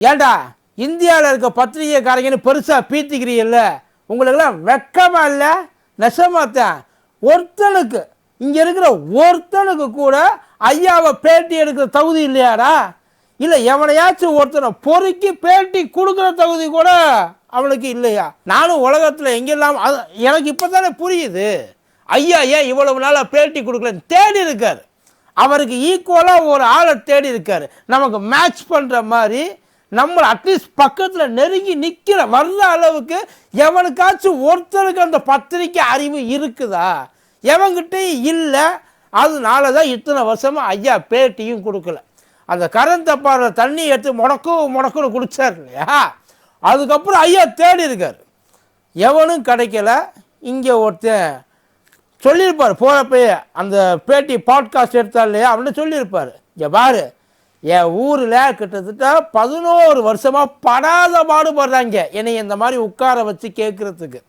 ஏண்டா? இந்தியாவில் இருக்க பத்திரிகைக்காரங்கன்னு பெருசாக பீத்திக்கிறீங்கல்ல? உங்களுக்கெல்லாம் வெக்கமாக இல்லை? நெசமாத்தான் ஒருத்தனுக்கு இங்கே இருக்கிற ஒருத்தனுக்கு கூட ஐயாவை பேட்டி எடுக்கிற தகுதி இல்லையாடா? இல்லை எவனையாச்சும் ஒருத்தனை பொறுக்கி பேட்டி கொடுக்குற தகுதி கூட அவனுக்கு இல்லையா? நானும் உலகத்தில் எங்கெல்லாம் அது எனக்கு இப்போ தானே புரியுது. ஐயா ஏன் இவ்வளவு நாளாக பேட்டி கொடுக்கலன்னு தேடி இருக்காரு. அவருக்கு ஈக்குவலாக ஒரு ஆளை தேடி இருக்காரு. நமக்கு மேட்ச் பண்ணுற மாதிரி நம்மளை அட்லீஸ்ட் பக்கத்தில் நெருங்கி நிற்கிற வர்ற அளவுக்கு எவனுக்காச்சும் ஒருத்தருக்கு அந்த பத்திரிக்கை அறிவு இருக்குதா? எவங்கிட்டையும் இல்லை. அதனால தான் இத்தனை வருஷமாக ஐயா பேட்டியும் கொடுக்கல. அந்த கரண்ட் தப்பாடுற தண்ணி எடுத்து முடக்கும் முடக்குன்னு குடித்தார் இல்லையா? அதுக்கப்புறம் ஐயா தேடி இருக்கார். எவனும் கிடைக்கல. இங்கே ஒருத்தன் சொல்லியிருப்பார். போகிறப்பயே அந்த பேட்டி பாட்காஸ்ட் எடுத்தார் இல்லையா? அப்படின்னு சொல்லியிருப்பார். இங்கே பாரு என் ஊரில் கிட்டத்தட்ட பதினோரு வருஷமாக படாத பாடுபடுறாங்க. என்னை இந்த மாதிரி உட்கார வச்சு கேட்குறதுக்கு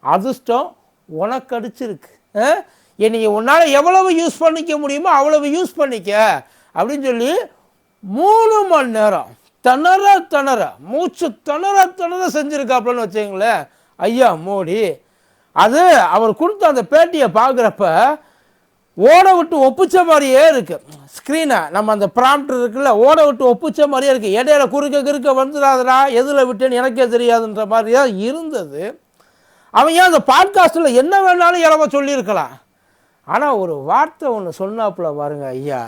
அதிர்ஷ்டம் உனக்கு அடிச்சிருக்கு. ஆ? என்னை உன்னால் எவ்வளவு யூஸ் பண்ணிக்க முடியுமோ அவ்வளவு யூஸ் பண்ணிக்க. அப்படின்னு சொல்லி மூணு மணி நேரம் திணற திணற மூச்சு திணற திணற செஞ்சுருக்காப்புலன்னு வச்சுங்களேன் ஐயா மோடி. அது அவர் கொடுத்த அந்த பேட்டியை பார்க்குறப்ப ஓட விட்டு ஒப்பிச்ச மாதிரியே இருக்குது ஸ்க்ரீனை நம்ம அந்த ப்ராம்ப்ட் இருக்குல்ல ஓட விட்டு ஒப்பிச்ச மாதிரியே இருக்குது இடையில குறுக்க குறுக்க வந்துடாதடா எதில் விட்டேன்னு எனக்கே தெரியாதுன்ற மாதிரி தான் இருந்தது. அவன் ஏன் அந்த பாட்காஸ்ட்டில் என்ன வேணாலும் இளவ சொல்லியிருக்கலாம். ஆனால் ஒரு வார்த்தை ஒன்று சொன்னாப்புல பாருங்க ஐயா.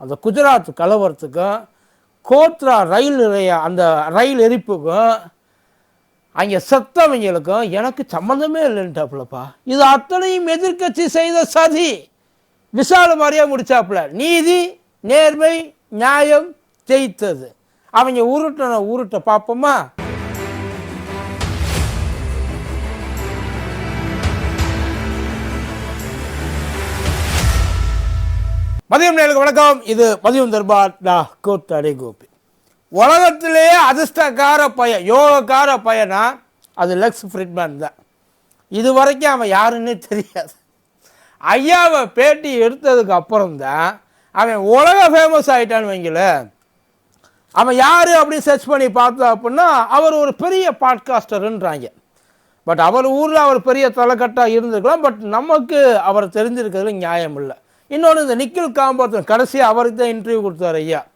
அந்த குஜராத் கலவரத்துக்கும் கோத்ரா ரயில் நிறைய அந்த ரயில் எரிப்புக்கும் அங்கே செத்தவங்களுக்கும் எனக்கு சம்மந்தமே இல்லைன்ட்டாப்புலப்பா. இது அத்தனையும் எதிர்க்கட்சி செய்த சதி. விசால மாதிரியாக முடிச்சாப்புல. நீதி நேர்மை நியாயம் ஜெயித்தது. அவங்க உருட்டன உருட்ட பார்ப்போமா மதியம் நேருக்கு வணக்கம். இது மதியம் தர்பார் டா கூத்தாடி கோபி. உலகத்திலேயே அதிர்ஷ்டக்கார பையன் யோகக்கார பையனா? அது லெக்ஸ் ஃப்ரிட்மேன் தான். இது வரைக்கும் அவன் யாருன்னே தெரியாது. ஐயாவை பேட்டி எடுத்ததுக்கு அப்புறம் தான் அவன் உலக ஃபேமஸ் ஆகிட்டான்னு வைங்கள. அவன் யார் அப்படின்னு சர்ச் பண்ணி பார்த்தா அப்படின்னா அவர் ஒரு பெரிய பாட்காஸ்டருன்றாங்க பட் அவர் ஊரில் அவர் பெரிய தலைக்கட்டாக இருந்திருக்கலாம் பட் நமக்கு அவர் தெரிஞ்சிருக்கிறதுல நியாயம் இல்லை. இன்னொன்று இந்த நிக்கில் காம்பத்தன் கடைசியாக அவருக்கு தான் இன்டர்வியூ கொடுத்தார் ஐயா.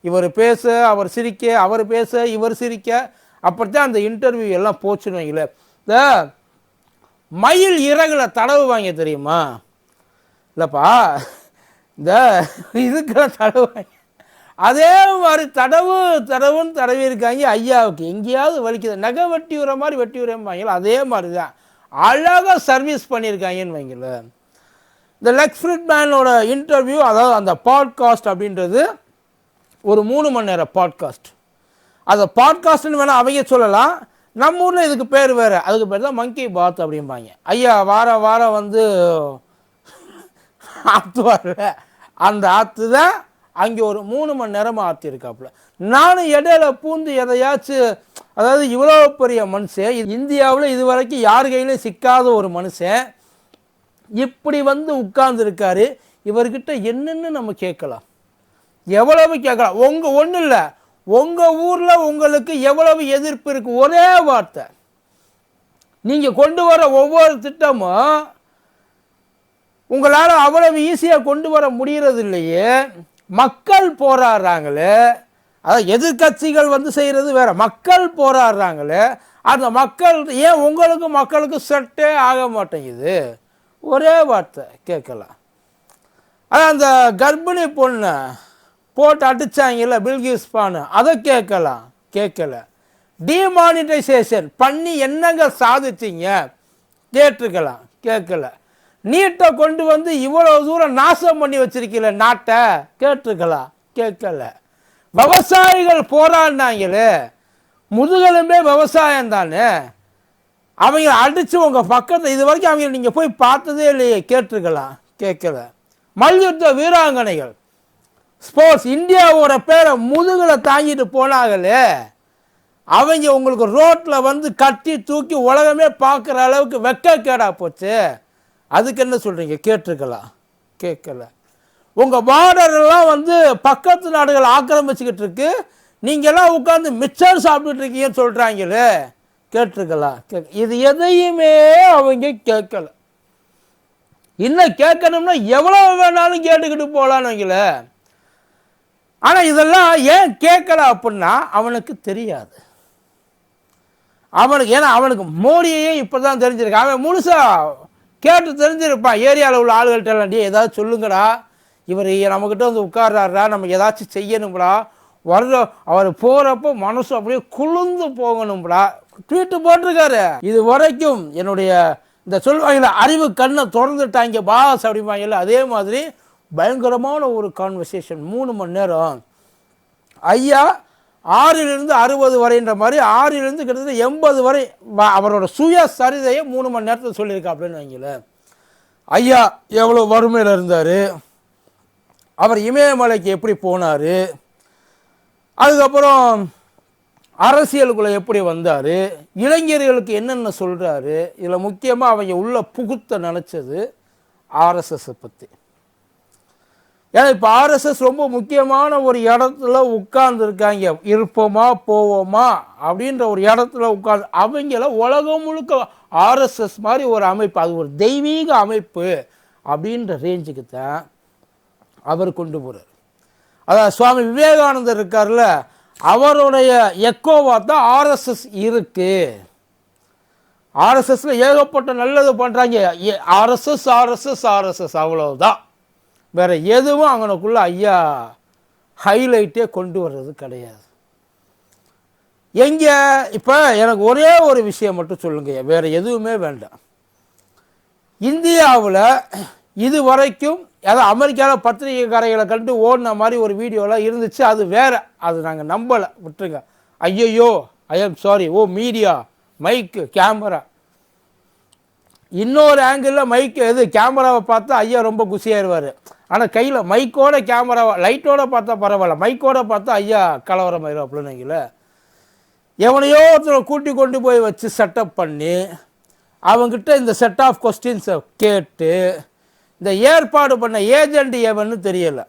இவர் பேச அவர் சிரிக்க அவர் பேச இவர் சிரிக்க அப்படித்தான் அந்த இன்டர்வியூ எல்லாம் போச்சுன்னு வைங்களேன் இந்த மயில் இறகுல தடவுவாங்க தெரியுமா? இல்லைப்பா இந்த இதுக்கெல்லாம் தடவை. அதே மாதிரி தடவு தடவுன்னு தடவி இருக்காங்க ஐயாவுக்கு. எங்கேயாவது வலிக்குது. நகை வெட்டி விடுற மாதிரி வெட்டி விடுறேன் அதே மாதிரி தான் அழகாக சர்வீஸ் பண்ணியிருக்காங்கன்னு வைங்களேன். இந்த லெக் ஃப்ரிட்மேனோட இன்டர்வியூ அதாவது அந்த பாட்காஸ்ட் அப்படின்றது ஒரு மூணு மணி நேரம் பாட்காஸ்ட் அதை பாட்காஸ்ட்னு வேணால் அவங்க சொல்லலாம். நம்ம ஊரில் இதுக்கு பேர் வேறு. அதுக்கு பேர் தான் மங்கி பாத் அப்படிம்பாங்க. ஐயா வாரம் வாரம் வந்து ஆற்றுவார்ல அந்த ஆற்று தான் அங்கே ஒரு மூணு மணி நேரமாக ஆற்றிருக்காப்புல நானும் இடையில பூந்து எதையாச்சும் அதாவது இவ்வளோ பெரிய மனுஷன் இந்தியாவில் இது வரைக்கும் யார் கையிலையும் சிக்காத ஒரு மனுஷன். இப்படி வந்து உட்கார்ந்துருக்காரு. இவர்கிட்ட என்னென்னு நம்ம கேட்கலாம். எவ்வளவு கேட்கலாம். உங்கள் ஒன்றும் இல்லை. உங்கள் ஊரில் உங்களுக்கு எவ்வளவு எதிர்ப்பு இருக்குது ஒரே வார்த்தை. நீங்கள் கொண்டு வர ஒவ்வொரு திட்டமும் உங்களால் அவ்வளவு ஈஸியாக கொண்டு வர முடிகிறது இல்லையே மக்கள் போராடுறாங்களே. அதான் எதிர்க்கட்சிகள் வந்து செய்கிறது வேற. மக்கள் போராடுறாங்களே. அந்த மக்கள் ஏன் உங்களுக்கு மக்களுக்கு செட்டே ஆக மாட்டேங்குது? ஒரே வார்த்தை கேட்கலாம். அதான் அந்த கர்ப்பிணி பொண்ணை போட்டு அடிச்சாங்கல்ல பில்கிஸ் பானு. அதை கேட்கலாம். கேட்கல. டிமானிட்டைசேஷன் பண்ணி என்னங்க சாதிச்சீங்க? கேட்டிருக்கலாம். கேட்கல. நீட்டை கொண்டு வந்து இவ்வளோ தூரம் நாசம் பண்ணி வச்சிருக்கீங்கள நாட்டை? கேட்டிருக்கலாம் கேட்கல. விவசாயிகள் போராடினாங்களே. முதுகெலும்பே விவசாயம் தானே? அவங்க அடித்து உங்கள் பக்கத்தில் இது வரைக்கும் அவங்க நீங்கள் போய் பார்த்ததே இல்லையே கேட்டிருக்கலாம் கேட்கல. மல்யுத்த வீராங்கனைகள் ஸ்போர்ட்ஸ் இந்தியாவோட பேரை முதுகில் தாங்கிட்டு போனாங்களே. அவங்க உங்களுக்கு ரோட்டில் வந்து கட்டி தூக்கி உலகமே பார்க்குற அளவுக்கு வெக்கக்கேடா போச்சு. அதுக்கு என்ன சொல்கிறீங்க கேட்டிருக்கலாம். கேட்கல. உங்கள் பார்டரெல்லாம் வந்து பக்கத்து நாடுகள் ஆக்கிரமிச்சுக்கிட்டு இருக்கு. நீங்கள்லாம் உட்காந்து மிச்சர் சாப்பிட்டுட்டு இருக்கீங்கன்னு சொல்கிறாங்களே கேட்டிருக்கலாம் கேட்க இது எதையுமே அவங்க கேட்கல. இன்னும் கேட்கணும்னா எவ்வளோ வேணாலும் கேட்டுக்கிட்டு போகலான்னு வைங்கள. ஆனால் இதெல்லாம் ஏன் கேட்கல அப்படின்னா அவனுக்கு தெரியாது. அவனுக்கு ஏன்னா அவனுக்கு மோடியையே இப்போ தான் தெரிஞ்சிருக்கு. அவன் முழுசாக கேட்டு தெரிஞ்சிருப்பான் ஏரியாவில் உள்ள ஆளுகள்கிட்ட டே ஏதாவது சொல்லுங்கடா. இவர் நம்மக்கிட்ட வந்து உட்கார்றாரா நம்ம ஏதாச்சும் செய்யணும்டா. வர்ற அவர் போகிறப்போ மனசு அப்படியே குளிர்ந்து போகணும்டா. ட்வீட்டு போட்டிருக்காரு. இது வரைக்கும் என்னுடைய இந்த சொல்வாங்கல்ல அறிவு கண்ணை திறந்துட்டாங்க பாஸ் அப்படிம்பாங்கல்ல அதே மாதிரி பயங்கரமான ஒரு கான்வர்சேஷன் மூணு மணி நேரம். ஐயா ஆறிலிருந்து அறுபது வரைன்ற மாதிரி ஆறிலிருந்து கிட்டத்தட்ட எண்பது வரை அவரோட சுய சரிதையை மூணு மணி நேரத்தில் சொல்லியிருக்கா அப்படின்னு வைங்களேன் ஐயா எவ்வளோ வறுமையில் இருந்தார்? அவர் இமயமலைக்கு எப்படி போனார்? அதுக்கப்புறம் அரசியலுக்குள்ளே எப்படி வந்தார்? இளைஞர்களுக்கு என்னென்ன சொல்கிறாரு இதில் முக்கியமாக அவங்க உள்ள புகுத்த நினச்சது ஆர்எஸ்எஸை பற்றி ஏன்னா இப்போ ஆர்எஸ்எஸ் ரொம்ப முக்கியமான ஒரு இடத்துல உட்கார்ந்துருக்காங்க. இருப்போமா போவோமா அப்படின்ற ஒரு இடத்துல உட்கார்ந்து அவங்கள உலகம் முழுக்க ஆர்எஸ்எஸ் மாதிரி ஒரு அமைப்பு அது ஒரு தெய்வீக அமைப்பு அப்படின்ற ரேஞ்சுக்கு தான் அவர் கொண்டு போகிறார் அதான் சுவாமி விவேகானந்தர் இருக்கார்ல அவருடைய எக்கோவா தான் ஆர்எஸ்எஸ் இருக்குது ஆர்எஸ்எஸ்ல ஏகப்பட்ட நல்லது பண்ணுறாங்க ஆர்எஸ்எஸ் ஆர்எஸ்எஸ் ஆர்எஸ்எஸ் அவ்வளோதான் வேறு எதுவும் அங்கனக்குள்ள ஐயா ஹைலைட்டே கொண்டு வர்றது கிடையாது. எங்கே இப்போ எனக்கு ஒரே ஒரு விஷயம் மட்டும் சொல்லுங்க வேறு எதுவுமே வேண்டாம். இந்தியாவில் இது வரைக்கும் அதாவது அமெரிக்காவில் பத்திரிகைக்காரைகளை கண்டு ஓடின மாதிரி ஒரு வீடியோலாம் இருந்துச்சு அது வேறு. அது நாங்கள் நம்பலை விட்டுருங்க. ஐயையோ I am sorry O media mic camera இன்னொரு ஆங்கிளில் மைக்கு எது கேமராவை பார்த்தா ஐயா ரொம்ப குசியாயிருவார். ஆனால் கையில் மைக்கோட கேமராவை லைட்டோட பார்த்தா பரவாயில்ல. மைக்கோட பார்த்தா ஐயா கலவரம் ஆயிரும் அப்படின்னு வைங்கள எவனையோ ஒருத்தரை கூட்டி கொண்டு போய் வச்சு செட்டப் பண்ணி அவங்கிட்ட இந்த செட் ஆஃப் கொஸ்டின்ஸை கேட்டு இந்த ஏற்பாடு பண்ண ஏஜெண்ட் எவன்னு தெரியலை.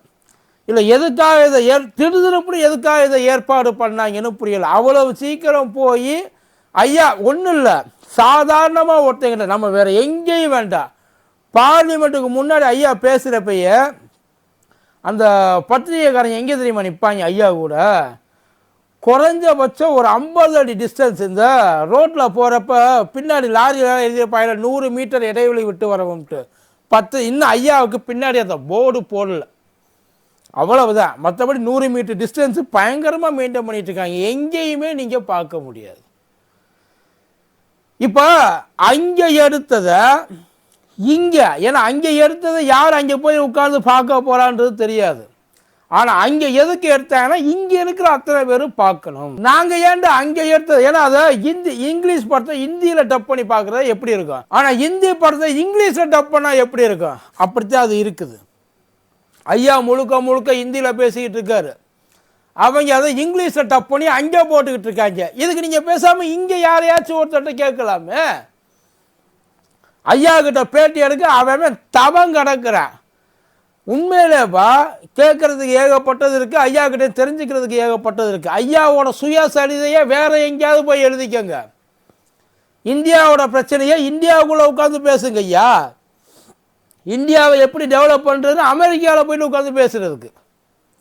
இல்லை எதுக்காக இதை ஏ திருதிருப்படி எதுக்காக இதை ஏற்பாடு பண்ணாங்கன்னு புரியலை. அவ்வளவு சீக்கிரம் போய் ஐயா ஒன்றும் இல்லை சாதாரணமாக ஒருத்தங்கிட்ட நம்ம வேறு எங்கேயும் வேண்டாம். பார்லிமெண்ட்டுக்கு முன்னாடி ஐயா பேசுகிறப்பயே அந்த பத்திரிகைக்காரங்க எங்கே தெரியுமா நிற்பாங்க ஐயா கூட. குறைஞ்சபட்சம் ஒரு ஐம்பது அடி டிஸ்டன்ஸ் இந்த ரோட்டில் போகிறப்ப பின்னாடி லாரியில் எழுதியிருப்பாங்க நூறு மீட்டர் இடைவெளி விட்டு வரவும்ட்டு. பத்து இன்னும் ஐயாவுக்கு பின்னாடி அந்த போர்டு போடல. அவ்வளவுதான். மற்றபடி நூறு மீட்டர் டிஸ்டன்ஸு பயங்கரமாக மெயின்டைன் பண்ணிட்டு இருக்காங்க. எங்கேயுமே நீங்கள் பார்க்க முடியாது. இப்போ அங்கே எடுத்ததை இங்கே ஏன்னா அங்கே எடுத்ததை யார்? அங்கே போய் உட்கார்ந்து பார்க்க போகிறான்றது தெரியாது. ஆனால் அங்கே எதுக்கு எடுத்தாங்கன்னா இங்கே இருக்கிற அத்தனை பேரும் பார்க்கணும். நாங்கள் ஏன்டா அங்கே எடுத்தது? ஏன்னா அதை ஹிந்தி இங்கிலீஷ் படத்தை ஹிந்தியில் டப் பண்ணி பார்க்குறது எப்படி இருக்கும்? ஆனால் ஹிந்தி படத்தை இங்கிலீஷில் டப் பண்ணால் எப்படி இருக்கும்? அப்படித்தான் அது இருக்குது. ஐயா முழுக்க முழுக்க ஹிந்தியில் பேசிக்கிட்டு இருக்காரு. அவங்க அதை இங்கிலீஷில் டப் பண்ணி அங்கே போட்டுக்கிட்டு இருக்காங்க. இதுக்கு நீங்கள் பேசாமல் இங்கே யாரையாச்சும் ஒருத்தர்கிட்ட கேட்கலாமே? ஐயா கிட்ட பேட்டி எடுக்க அவன் தவம் கிடக்கிறான். உண்மையிலேப்பா கேட்குறதுக்கு ஏகப்பட்டது இருக்குது ஐயா கிட்டே தெரிஞ்சுக்கிறதுக்கு ஏகப்பட்டது இருக்குது ஐயாவோட சுயசரிதையை வேற எங்கேயாவது போய் எழுதிக்கங்க. இந்தியாவோட பிரச்சனையை இந்தியாவுக்குள்ளே உட்காந்து பேசுங்க ஐயா. இந்தியாவை எப்படி டெவலப் பண்ணுறது அமெரிக்காவில் போயிட்டு உட்காந்து பேசுகிறதுக்கு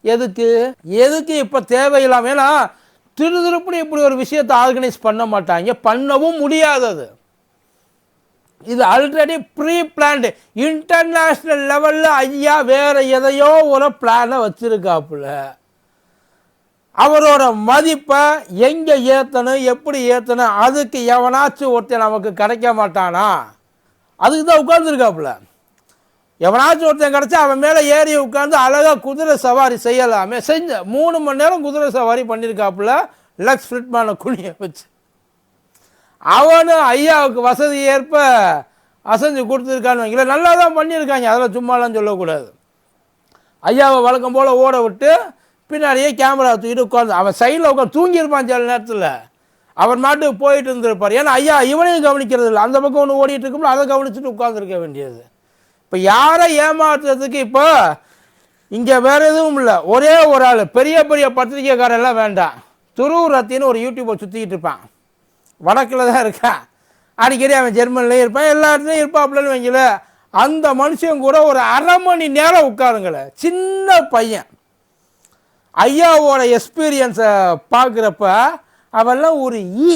எதுக்கு? எதுக்கு இப்போ தேவையில்லாம? ஏன்னா திரு இப்படி ஒரு விஷயத்தை ஆர்கனைஸ் பண்ண மாட்டாங்க. பண்ணவும் முடியாதது. இது ஆல்ரெடி ப்ரீ பிளான்டு இன்டர்நேஷ்னல் லெவலில் ஐயா வேறு எதையோ ஒரு பிளானை வச்சுருக்காப்புல. அவரோட மதிப்பை எங்கே ஏற்றணும் எப்படி ஏற்றணும் அதுக்கு எவனாச்சும் ஒருத்தன் நமக்கு கிடைக்க மாட்டானா? அதுக்கு தான் உட்காந்துருக்காப்புல எவனாச்சும் ஒருத்தன் கிடச்சா அவன் மேலே ஏறி உட்காந்து அழகாக குதிரை சவாரி செய்யலாமே. செஞ்ச மூணு மணி நேரம் குதிரை சவாரி பண்ணியிருக்காப்புல லக்ஸ் ஃபிட்மான குழியை வச்சு. அவனும் ஐயாவுக்கு வசதி ஏற்ப அசைஞ்சு கொடுத்துருக்கான்னு வைங்களேன் நல்லா தான் பண்ணியிருக்காங்க. அதெல்லாம் சும்மாலாம் சொல்லக்கூடாது. ஐயாவை வழக்கம் போல் ஓட விட்டு பின்னாடியே கேமரா தூக்கிட்டு உட்காந்து அவன் சைடில் உட்காந்து தூங்கியிருப்பான் சில நேரத்தில். அவர் மாட்டுக்கு போயிட்டு இருந்திருப்பார். ஏன்னா ஐயா இவனையும் கவனிக்கிறது இல்லை. அந்த பக்கம் ஒன்று ஓடிட்டு இருக்கும்போது அதை கவனிச்சுட்டு உட்காந்துருக்க வேண்டியது. இப்போ யாரை ஏமாற்றுறதுக்கு இப்போ இங்கே வேற எதுவும் இல்லை. ஒரே ஒரு ஆள். பெரிய பெரிய பத்திரிக்கைக்காரெல்லாம் வேண்டாம். துருவுரத்தின்னு ஒரு யூடியூப்பை சுற்றிக்கிட்டு இருப்பான். வடக்கில் தான் இருக்கான் அடிக்கடி அவன் ஜெர்மன்லேயும் இருப்பான் எல்லா இடத்துலையும் இருப்பாப்புலன்னு வைங்கள அந்த மனுஷன் கூட ஒரு அரை மணி நேரம் உட்காருங்களேன் சின்ன பையன். ஐயாவோட எக்ஸ்பீரியன்ஸை பார்க்குறப்ப அவெல்லாம் ஒரு ஈ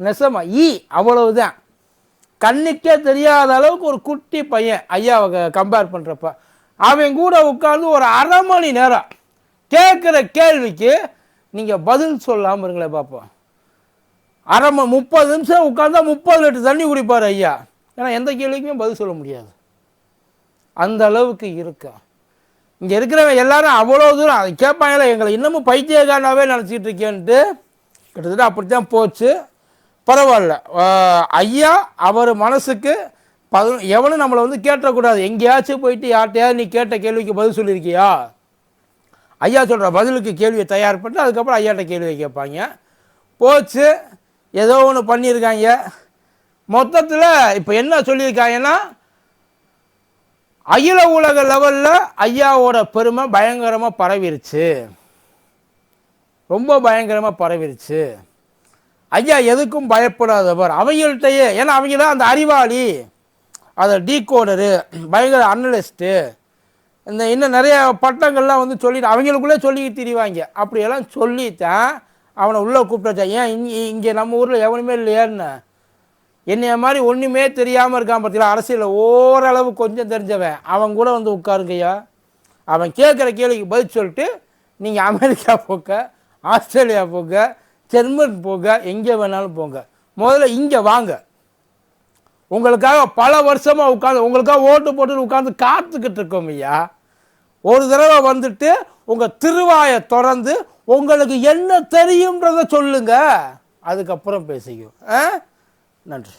நெசமா ஈ அவ்வளவுதான். கண்ணுக்கே தெரியாத அளவுக்கு ஒரு குட்டி பையன் ஐயாவை கம்பேர் பண்ணுறப்ப அவன் கூட உட்காந்து ஒரு அரை மணி நேரம் கேட்குற கேள்விக்கு நீங்கள் பதில் சொல்லாமல் இருங்களேன் பார்ப்போம் அரை முப்பது நிமிஷம் உட்காந்தா முப்பது லிட்டர் தண்ணி குடிப்பார் ஐயா. ஏன்னா எந்த கேள்விக்குமே பதில் சொல்ல முடியாது. அந்த அளவுக்கு இருக்கா. இங்கே இருக்கிறவங்க எல்லாரும் அவ்வளோ தூரம் அதை கேட்பாங்களே எங்களை இன்னமும் பைத்தியக்காரனாகவே நினச்சிட்டு இருக்கேன்ட்டு. கிட்டத்தட்ட அப்படித்தான் போச்சு. பரவாயில்ல. ஐயா அவர் மனசுக்கு பது எவனும் நம்மளை வந்து கேட்டக்கூடாது. எங்கேயாச்சும் போயிட்டு யார்கிட்டயாவது நீ கேட்ட கேள்விக்கு பதில் சொல்லியிருக்கியா? ஐயா சொல்கிற பதிலுக்கு கேள்வியை தயார் பண்ணிட்டு அதுக்கப்புறம் ஐயாட்ட கேள்வியை கேட்பாங்க. போச்சு. ஏதோ ஒன்று பண்ணியிருக்காங்க. மொத்தத்தில் இப்போ என்ன சொல்லியிருக்காங்கன்னா அகில உலக லெவலில் ஐயாவோட பெருமை பயங்கரமாக பரவிருச்சு. ரொம்ப பயங்கரமாக பரவிருச்சு. ஐயா எதுக்கும் பயப்படாதவர். அவங்கள்ட்டையே ஏன்னா அவங்க தான் அந்த அறிவாளி. அதை டீகோடரு பயங்கர அனலிஸ்ட்டு இந்த இன்னும் நிறைய பட்டங்கள்லாம் வந்து சொல்லிட்டு அவங்களுக்குள்ளே சொல்லிக்கிட்டு திரிவாங்க. அப்படியெல்லாம் சொல்லித்தான் அவனை உள்ளே கூப்பிட்டாச்சா? ஏன் இங்கே இங்கே நம்ம ஊரில் எவனுமே இல்லையான்னு என்னைய மாதிரி ஒன்றுமே தெரியாமல் இருக்கான் பார்த்தீங்களா அரசியலில் ஓரளவு கொஞ்சம் தெரிஞ்சவன். அவன் கூட வந்து உட்காருங்கய்யா. அவன் கேட்குற கேள்விக்கு பதில் சொல்லிட்டு நீங்கள் அமெரிக்கா போக்க ஆஸ்திரேலியா போங்க ஜெர்மன் போங்க எங்கே வேணாலும் போங்க. முதல்ல இங்கே வாங்க. உங்களுக்காக பல வருஷமாக உட்காந்து உங்களுக்காக ஓட்டு போட்டு உட்காந்து காத்துக்கிட்டு இருக்கோம் ஐயா. ஒரு தடவை வந்துட்டு உங்கள் திருவாயை திறந்து உங்களுக்கு என்ன தெரியுன்றதை சொல்லுங்க. அதுக்கப்புறம் பேசிக்கும் ஆ? நன்றி.